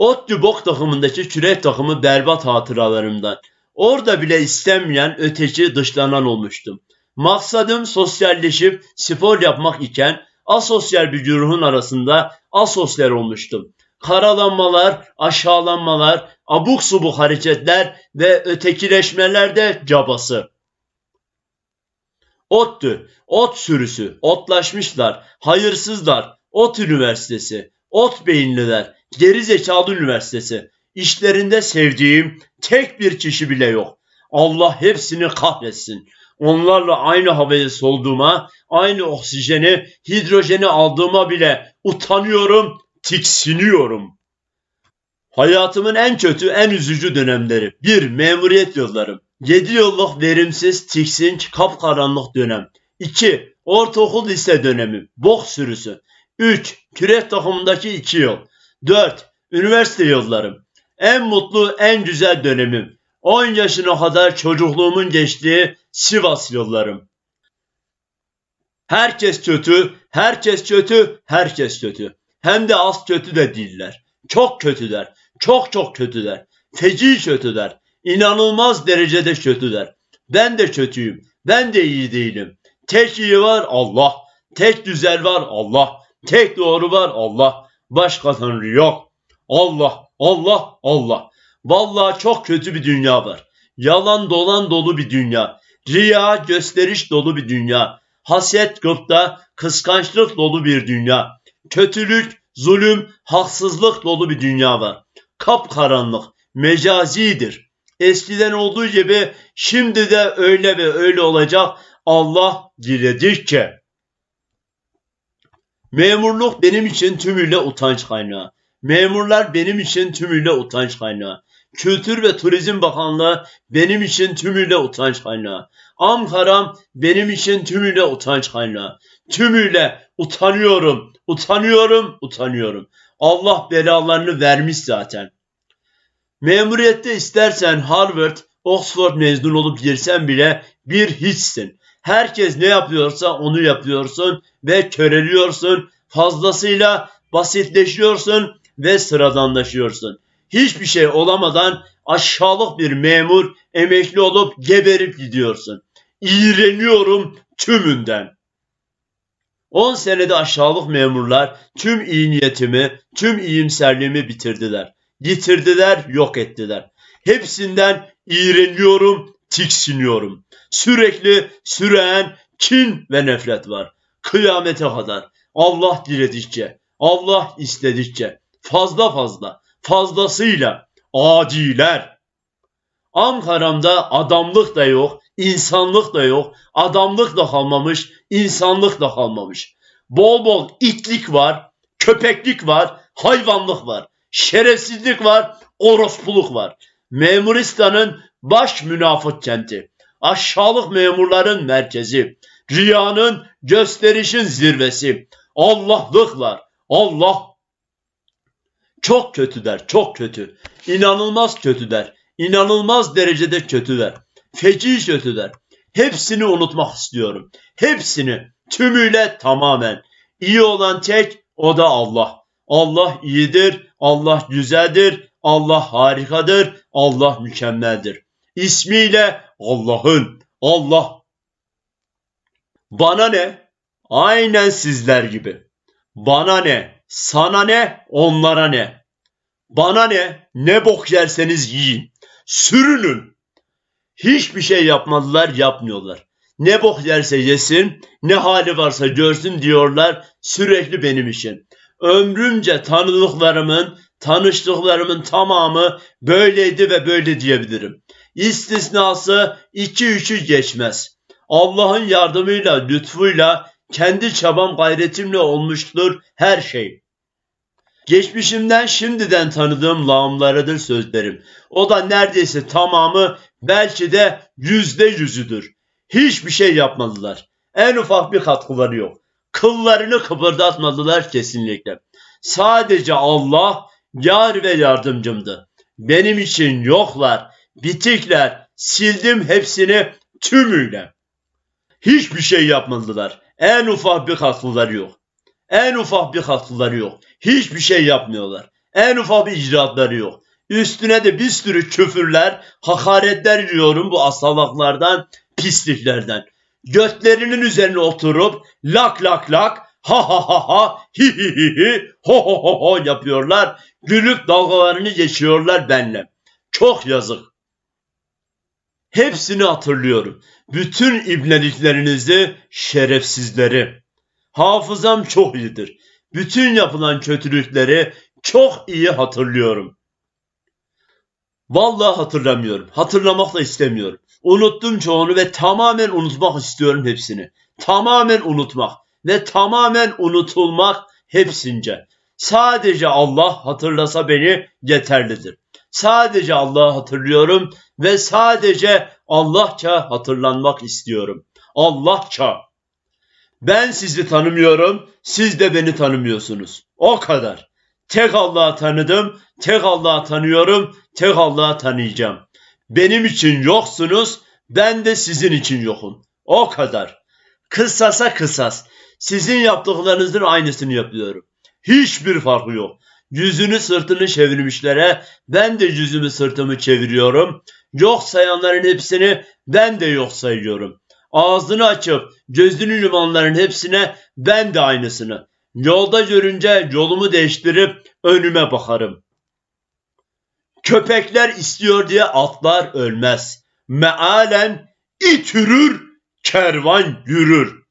Bok takımındaki kürek takımı berbat hatıralarımdan. Orada bile istenmeyen öteki dışlanan olmuştum. Maksadım sosyalleşip spor yapmak iken asosyal bir güruhun arasında asosyal olmuştum. Karalanmalar, aşağılanmalar, abuk subuk hareketler ve ötekileşmeler de cabası. Ottu, ot sürüsü, otlaşmışlar, hayırsızlar, ot üniversitesi, ot beyinliler, geri zekalı üniversitesi. İşlerinde sevdiğim tek bir kişi bile yok. Allah hepsini kahretsin. Onlarla aynı havayı solduğuma, aynı oksijeni, hidrojeni aldığıma bile utanıyorum, tiksiniyorum. Hayatımın en kötü, en üzücü dönemleri. 1. Memuriyet yıllarım. 7 yıllık verimsiz, tiksinç, kapkaranlık dönem. 2. Ortaokul lise dönemi. Bok sürüsü. 3. Kürek takımındaki 2 yıl. 4. Üniversite yıllarım. En mutlu, en güzel dönemim. 10 yaşına kadar çocukluğumun geçtiği Sivas yıllarım. Herkes kötü, herkes kötü, herkes kötü. Hem de az kötü de değiller. Çok kötüler, çok çok kötüler. Feci kötüler. İnanılmaz derecede kötüler. Ben de kötüyüm. Ben de iyi değilim. Tek iyi var Allah. Tek güzel var Allah. Tek doğru var Allah. Başka tanrı yok. Allah, Allah, Allah. Vallahi çok kötü bir dünya var. Yalan dolan dolu bir dünya. Riya, gösteriş dolu bir dünya. Haset, gıpta, kıskançlık dolu bir dünya. Kötülük, zulüm, haksızlık dolu bir dünya var. Kapkaranlık, mecazidir. Eskiden olduğu gibi şimdi de öyle ve öyle olacak Allah diledikçe. Memurluk benim için tümüyle utanç kaynağı. Memurlar benim için tümüyle utanç kaynağı. Kültür ve Turizm Bakanlığı benim için tümüyle utanç kaynağı. Ankara'm benim için tümüyle utanç kaynağı. Tümüyle utanıyorum, utanıyorum, utanıyorum. Allah belalarını vermiş zaten. Memuriyette istersen Harvard, Oxford mezun olup girsen bile bir hiçsin. Herkes ne yapıyorsa onu yapıyorsun ve köreliyorsun. Fazlasıyla basitleşiyorsun ve sıradanlaşıyorsun. Hiçbir şey olamadan aşağılık bir memur emekli olup geberip gidiyorsun. İğreniyorum tümünden. 10 senede aşağılık memurlar tüm iyi niyetimi, tüm iyimserliğimi bitirdiler. Yitirdiler, yok ettiler. Hepsinden iğreniyorum, tiksiniyorum. Sürekli süren kin ve nefret var. Kıyamete kadar. Allah diledikçe, Allah istedikçe, fazla fazla, fazlasıyla adiler. Ankara'mda adamlık da yok, insanlık da yok, adamlık da kalmamış, insanlık da kalmamış. Bol bol itlik var, köpeklik var, hayvanlık var, şerefsizlik var, orospuluk var. Memuristan'ın baş münafık kenti, aşağılık memurların merkezi, riyanın, gösterişin zirvesi, Allah'lıklar, Allah çok kötüler, çok kötü. İnanılmaz kötüler. İnanılmaz derecede kötüler. Feci kötüler. Hepsini unutmak istiyorum. Hepsini. Tümüyle tamamen. İyi olan tek o da Allah. Allah iyidir, Allah güzeldir, Allah harikadır, Allah mükemmeldir. İsmiyle Allah'ın, Allah. Bana ne? Aynen sizler gibi. Bana ne? Sana ne? Onlara ne? Bana ne? Ne bok yerseniz yiyin. Sürünün. Hiçbir şey yapmadılar, yapmıyorlar. Ne bok yerse yesin, ne hali varsa görsün diyorlar sürekli benim için. Ömrümce tanıdıklarımın, tanıştıklarımın tamamı böyleydi ve böyle diyebilirim. İstisnası iki üçü geçmez. Allah'ın yardımıyla, lütfuyla, kendi çabam gayretimle olmuştur her şey. Geçmişimden şimdiden tanıdığım lağımlarıdır sözlerim. O da neredeyse tamamı belki de yüzde yüzüdür. Hiçbir şey yapmadılar. En ufak bir katkıları yok. Kıllarını kıpırdatmadılar kesinlikle. Sadece Allah yar ve yardımcımdı. Benim için yoklar, bitikler, sildim hepsini tümüyle. Hiçbir şey yapmadılar. En ufak bir katkıları yok. En ufak bir katkıları yok. Hiçbir şey yapmıyorlar. En ufak bir icraatları yok. Üstüne de bir sürü küfürler, hakaretler yiyorum bu asalaklardan, pisliklerden. Götlerinin üzerine oturup lak lak lak, ha ha ha ha, hi hi hi hi, ho ho ho ho yapıyorlar. Gülüp dalgalarını geçiyorlar benle. Çok yazık. Hepsini hatırlıyorum. Bütün ibneliklerinizi, şerefsizleri. Hafızam çok iyidir. Bütün yapılan kötülükleri çok iyi hatırlıyorum. Vallahi hatırlamıyorum. Hatırlamak da istemiyorum. Unuttum çoğunu ve tamamen unutmak istiyorum hepsini. Tamamen unutmak ve tamamen unutulmak hepsince. Sadece Allah hatırlasa beni yeterlidir. Sadece Allah'ı hatırlıyorum ve sadece Allahça hatırlanmak istiyorum. Allahça. Ben sizi tanımıyorum, siz de beni tanımıyorsunuz. O kadar. Tek Allah'ı tanıdım, tek Allah'ı tanıyorum, tek Allah'ı tanıyacağım. Benim için yoksunuz, ben de sizin için yokum. O kadar. Kısasa kısas. Sizin yaptıklarınızın aynısını yapıyorum. Hiçbir farkı yok. Yüzünü sırtını çevirmişlere ben de yüzümü sırtımı çeviriyorum. Yok sayanların hepsini ben de yok sayıyorum. Ağzını açıp gözünü yumanların hepsine ben de aynısını. Yolda görünce yolumu değiştirip önüme bakarım. Köpekler istiyor diye atlar ölmez. Mealen it yürür, kervan yürür.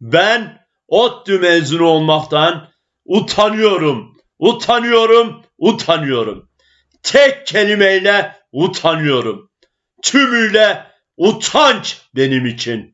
Ben ODTÜ mezunu olmaktan utanıyorum, utanıyorum, utanıyorum. Tek kelimeyle utanıyorum. Tümüyle utanç benim için.